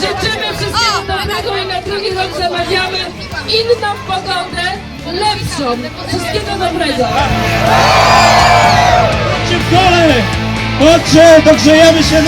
Życzymy wszystkiego dobrego tak. i na drugi rok zamawiamy inną pogodę, lepszą. Wszystkiego dobrego. Chodźcie w dole! Chodźcie, dogrzejemy się!